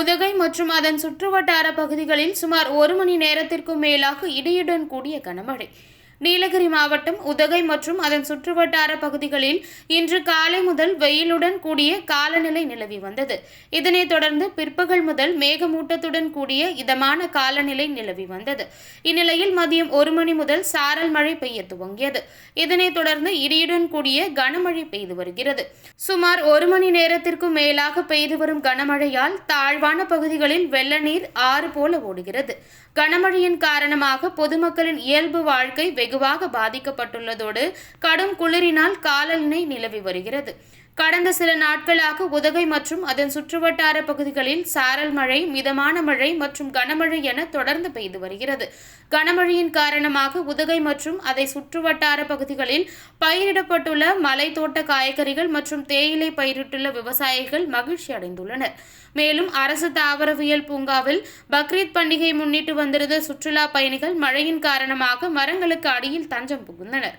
உதகை மற்றும் அதன் சுற்றுவட்டார பகுதிகளில் சுமார் ஒரு மணி நேரத்திற்கும் மேலாக இடியுடன் கூடிய கனமழை. நீலகிரி மாவட்டம் உதகை மற்றும் அதன் சுற்றுவட்டார பகுதிகளில் இன்று காலை முதல் வெயிலுடன் கூடிய காலநிலை நிலவி வந்தது. இதனைத் தொடர்ந்து பிற்பகல் முதல் மேகமூட்டத்துடன் கூடிய இதமான காலநிலை நிலவி வந்தது. இந்நிலையில் மதியம் ஒரு மணி முதல் சாரல் மழை பெய்ய துவங்கியது. இதனைத் தொடர்ந்து இடியுடன் கூடிய கனமழை பெய்து வருகிறது. சுமார் ஒரு மணி நேரத்திற்கும் மேலாக பெய்து வரும் கனமழையால் தாழ்வான பகுதிகளில் வெள்ள நீர் ஆறு போல ஓடுகிறது. கனமழையின் காரணமாக பொதுமக்களின் இயல்பு வாழ்க்கை வெகுவாக பாதிக்கப்பட்டுள்ளதோடு கடும் குளிரினால் காலநிலை நிலவி வருகிறது. கடந்த சில நாட்களாக உதகை மற்றும் அதன் சுற்றுவட்டார பகுதிகளில் சாரல் மழை மிதமான மழை மற்றும் கனமழை என தொடர்ந்து பெய்து வருகிறது. கனமழையின் காரணமாக உதகை மற்றும் அதை சுற்றுவட்டார பகுதிகளில் பயிரிடப்பட்டுள்ள மலைத்தோட்ட காய்கறிகள் மற்றும் தேயிலை பயிரிட்டுள்ள விவசாயிகள் மகிழ்ச்சி அடைந்துள்ளனர். மேலும் அரசு தாவரவியல் பூங்காவில் பக்ரீத் பண்டிகை முன்னிட்டு வந்திருந்த சுற்றுலா பயணிகள் மழையின் காரணமாக மரங்களுக்கு அடியில் தஞ்சம் புகுந்தனர்.